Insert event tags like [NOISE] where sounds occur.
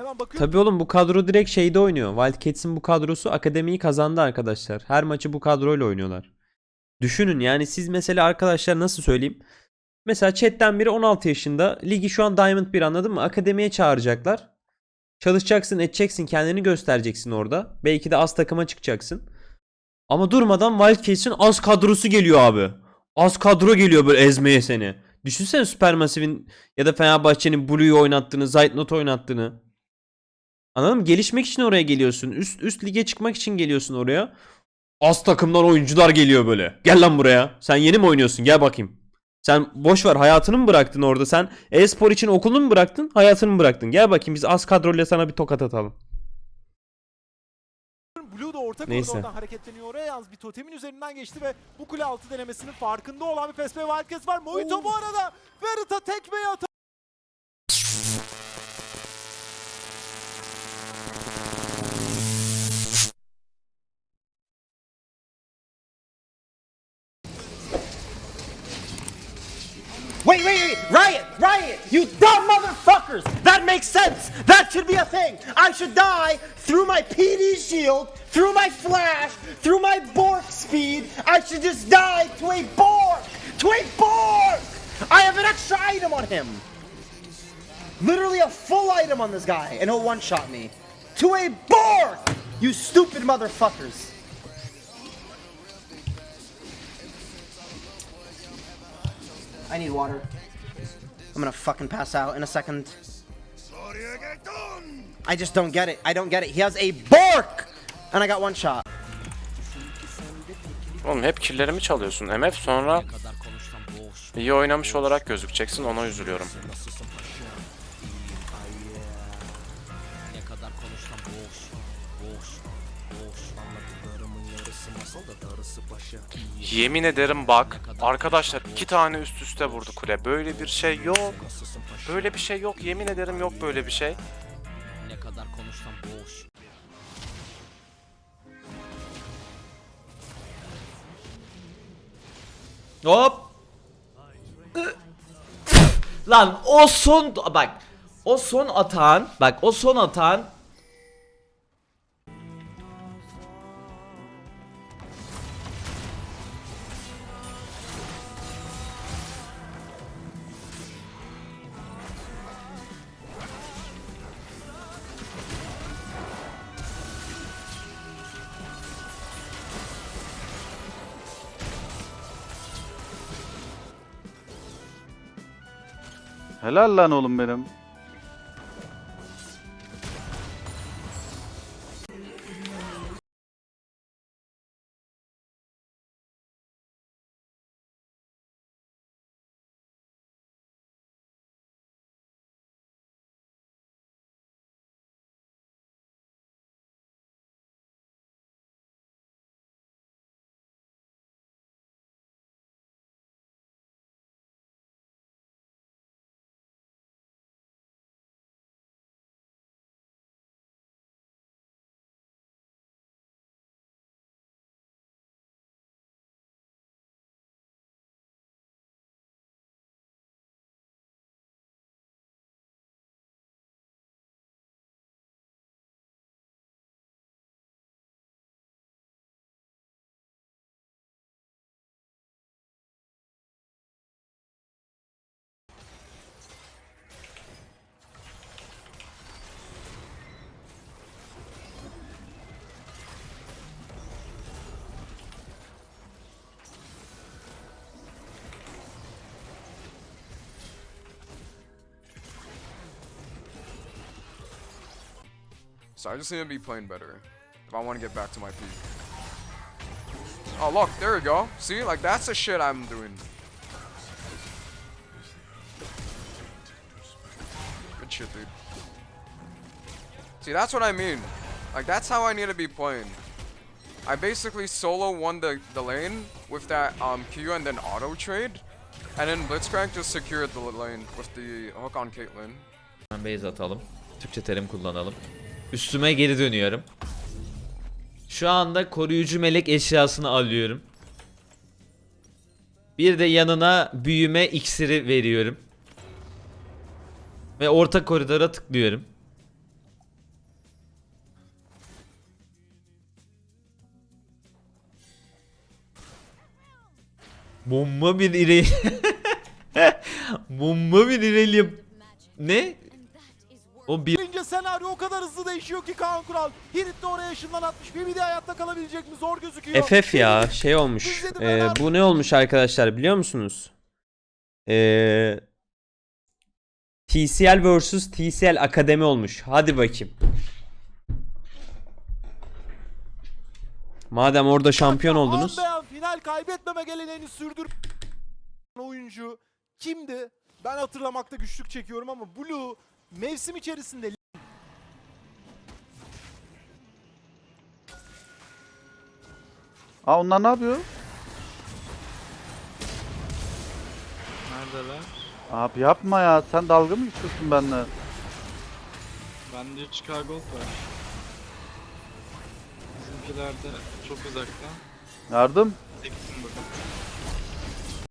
Hemen bakıyorum. Tabii oğlum bu kadro direkt şeyde oynuyor. Wildcats'in bu kadrosu akademiyi kazandı arkadaşlar. Her maçı bu kadroyla oynuyorlar. Düşünün yani siz mesela arkadaşlar nasıl söyleyeyim? Mesela chatten biri 16 yaşında. Ligi şu an Diamond 1 anladın mı? Akademiye çağıracaklar. Çalışacaksın, edeceksin, kendini göstereceksin orada. Belki de az takıma çıkacaksın. Ama durmadan Wildcats'in az kadrosu geliyor abi. Az kadro geliyor böyle ezmeye seni. Düşünsene Supermassive'in ya da Fenerbahçe'nin Blue'yu oynattığını, Zeitnot oynattığını. Anladın mı? Gelişmek için oraya geliyorsun. Üst üst lige çıkmak için geliyorsun oraya. Az takımdan oyuncular geliyor böyle. Gel lan buraya. Sen yeni mi oynuyorsun? Gel bakayım. Sen boş ver hayatını mı bıraktın orada? Sen e-spor için okulunu mu bıraktın? Hayatını mı bıraktın? Gel bakayım biz az kadroyla sana bir tokat atalım. Blue da orta Neyse. koridordan hareketleniyor oraya yalnız bir totemin üzerinden geçti ve bu kule altı denemesinin farkında olan bir PSV Wildcats var. Mojito bu arada Verita tekmeyi atar. Wait, wait, wait! Riot! Riot! You dumb motherfuckers! That makes sense! That should be a thing! I should die through my PD shield, through my flash, through my Bork speed! I should just die to a Bork! To a Bork! I have an extra item on him! Literally a full item on this guy, and he'll one-shot me. To a Bork! You stupid motherfuckers! I need water. I'm gonna fucking pass out in a second. I just don't get it. I don't get it. He has a Bork! And I got one shot. Oğlum hep killerimi çalıyorsun MF sonra iyi oynamış olarak gözükeceksin ona üzülüyorum. Yemin ederim bak arkadaşlar iki tane üst üste vurdu kule böyle bir şey yok. Böyle bir şey yok yemin ederim yok böyle bir şey. Hop. Lan o son bak o son atan bak o son atan Helal lan oğlum benim. So I just need to be playing better if I want to get back to my peak. Oh look, there we go. See, like that's the shit I'm doing. Good shit, dude. See, that's what I mean. Like that's how I need to be playing. I basically solo won the, the lane with that um Q and then auto trade. And then Blitzcrank just secured the lane with the hook on Caitlyn. Hemen base atalım. Türkçe terim kullanalım. Üstüme geri dönüyorum. Şu anda koruyucu melek eşyasını alıyorum. Bir de yanına büyüme iksiri veriyorum. Ve orta koridora tıklıyorum. Bomba bir ireli. [LAUGHS] Bomba bir ireli. Ne? O bir senaryo o kadar hızlı değişiyor ki Kaan Kural. Hirit de oraya ışından atmış. Bir de hayatta kalabilecek mi? Zor gözüküyor. FF ya şey olmuş. Ee, bu ne olmuş arkadaşlar biliyor musunuz? Ee, TCL vs TCL Akademi olmuş. Hadi bakayım. Madem orada şampiyon oldunuz. An beyan final kaybetmeme geleneğini sürdür. Oyuncu kimdi? Ben hatırlamakta güçlük çekiyorum ama Blue mevsim içerisinde Aa onlar ne yapıyor? Neredeler? Abi yapma ya sen dalga mı geçiyorsun benimle? Bende 3K gold var. Bizimkiler de çok uzakta. Yardım.